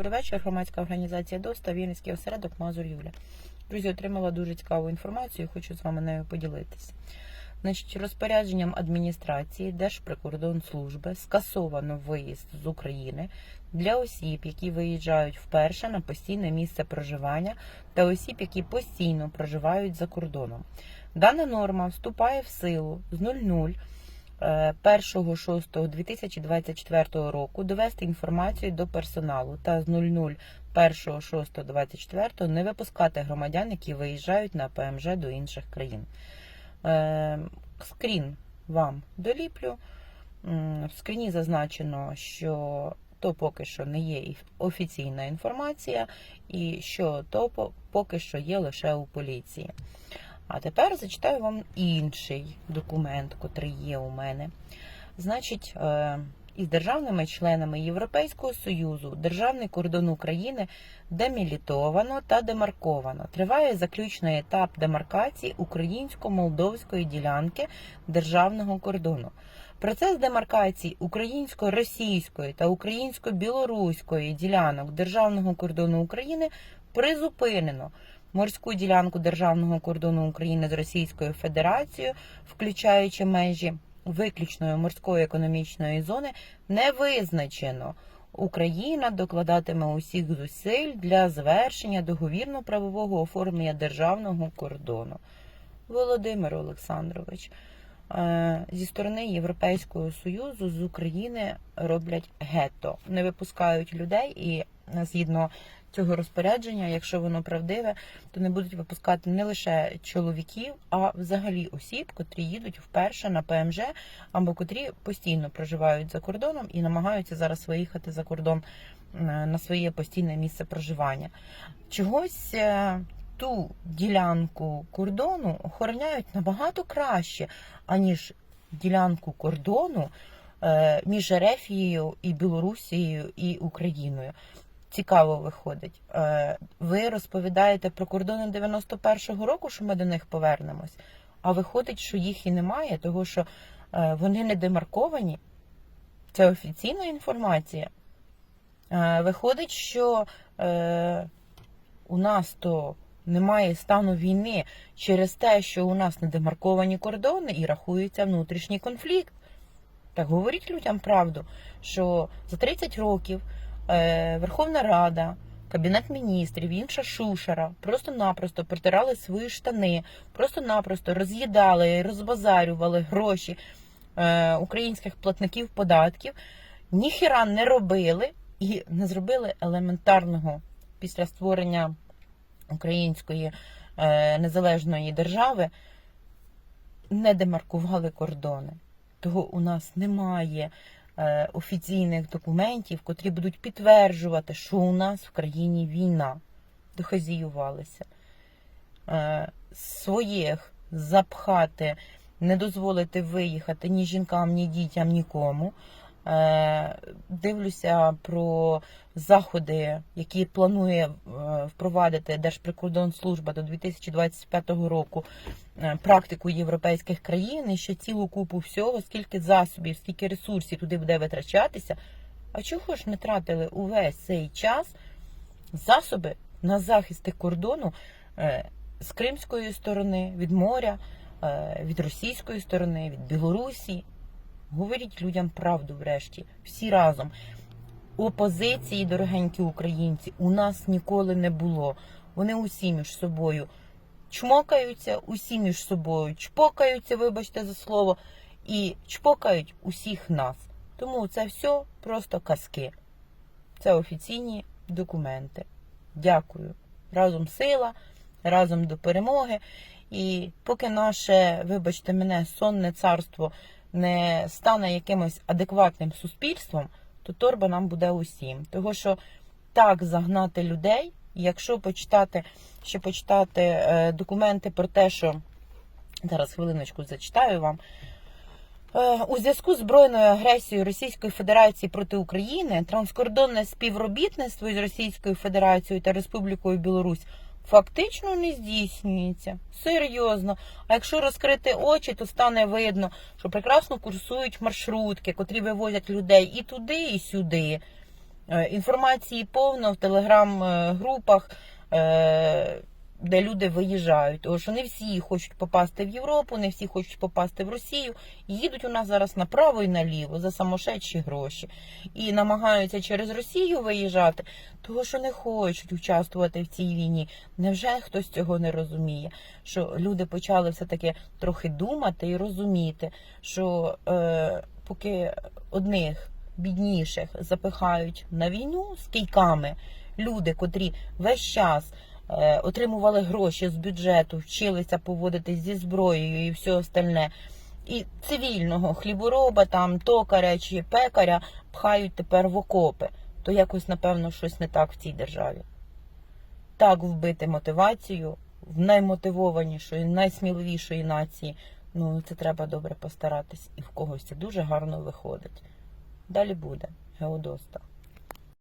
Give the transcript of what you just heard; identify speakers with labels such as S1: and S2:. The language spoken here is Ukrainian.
S1: Добрий вечір. Громадська організація ДОСТА, Вінницький осередок Мазур. Друзі, отримала дуже цікаву інформацію, хочу з вами нею поділитися. Значить, розпорядженням адміністрації Держприкордонслужби скасовано виїзд з України для осіб, які виїжджають вперше на постійне місце проживання, та осіб, які постійно проживають за кордоном. Дана норма вступає в силу з 00 е, 1.6.2024 року довести інформацію до персоналу та з 00 1.6.24 не випускати громадян, які виїжджають на ПМЖ до інших країн. Е, Скрін вам доліплю. В скріні зазначено, що то поки що не є офіційна інформація, і що то поки що є лише у поліції. А тепер зачитаю вам інший документ, котрий є у мене. Значить, е, із державними членами Європейського Союзу державний кордон України демілітовано та демарковано. Триває заключний етап демаркації українсько-молдовської ділянки державного кордону. Процес демаркації українсько-російської та українсько-білоруської ділянок державного кордону України призупинено. Морську ділянку державного кордону України з Російською Федерацією, включаючи межі виключної морської економічної зони, не визначено. Україна докладатиме усіх зусиль для завершення договірно-правового оформлення державного кордону. Володимир Олександрович, е, зі сторони Європейського Союзу з України роблять гетто, не випускають людей і згідно цього розпорядження, якщо воно правдиве, то не будуть випускати не лише чоловіків, а взагалі осіб, котрі їдуть вперше на ПМЖ або котрі постійно проживають за кордоном і намагаються зараз виїхати за кордон е, на своє постійне місце проживання. Чогось е, ту ділянку кордону охороняють набагато краще, аніж ділянку кордону е, між Ерефією і Білорусією і Україною. Цікаво виходить. Е, Ви розповідаєте про кордони 91-го року, що ми до них повернемось. А виходить, що їх і немає, тому що е, вони не демарковані. Це офіційна інформація. Е, Виходить, що у нас то немає стану війни через те, що у нас не демарковані кордони і рахується внутрішній конфлікт. Так говоріть людям правду, що за 30 років Верховна Рада, Кабінет міністрів, інша шушера просто-напросто протирали свої штани, просто-напросто роз'їдали розбазарювали гроші е, українських платників податків, ніхіра не робили і не зробили елементарного після створення української е, незалежної держави, не демаркували кордони. Того у нас немає е, офіційних документів, котрі будуть підтверджувати, що у нас в країні війна. Дохазіювалися. Е, своїх запхати, не дозволити виїхати ні жінкам, ні дітям, нікому. Е, дивлюся про заходи, які планує е, впровадити Держприкордонслужба до 2025 року е, практику європейських країн і ще цілу купу всього, скільки засобів, скільки ресурсів туди буде витрачатися. А чого ж не тратили увесь цей час засоби на захист кордону з кримської сторони, від моря, від російської сторони, від Білорусі? Говоріть людям правду врешті, всі разом. Опозиції, дорогенькі українці, у нас ніколи не було. Вони усі між собою чмокаються, усі між собою чпокаються, вибачте за слово, і чпокають усіх нас. Тому це все просто казки. Це офіційні документи. Дякую. Разом сила, разом до перемоги. І поки наше, вибачте мене, сонне царство не стане якимось адекватним суспільством, то торба нам буде усім. Того що так загнати людей, якщо почитати, ще почитати е, документи про те, що зараз хвилиночку зачитаю вам. Е, У зв'язку з збройною агресією Російської Федерації проти України транскордонне співробітництво із Російською Федерацією та Республікою Білорусь фактично не здійснюється. Серйозно. А якщо розкрити очі, то стане видно, що прекрасно курсують маршрутки, котрі вивозять людей і туди, і сюди. Е, Інформації повно в телеграм-групах, е, де люди виїжджають. Тому що не всі хочуть попасти в Європу, не всі хочуть попасти в Росію. Їдуть у нас зараз направо і наліво за самошедші гроші. І намагаються через Росію виїжджати, тому що не хочуть участвувати в цій війні. Невже хтось цього не розуміє? Що люди почали все-таки трохи думати і розуміти, що е, поки одних бідніших запихають на війну з кийками, люди, котрі весь час отримували гроші з бюджету, вчилися поводитись зі зброєю і все остальне. І цивільного хлібороба, там токаря чи пекаря пхають тепер в окопи. То якось, напевно, щось не так в цій державі. Так вбити мотивацію в наймотивованішої, найсміливішої нації. Ну, це треба добре постаратись, і в когось це дуже гарно виходить. Далі буде Геодоста.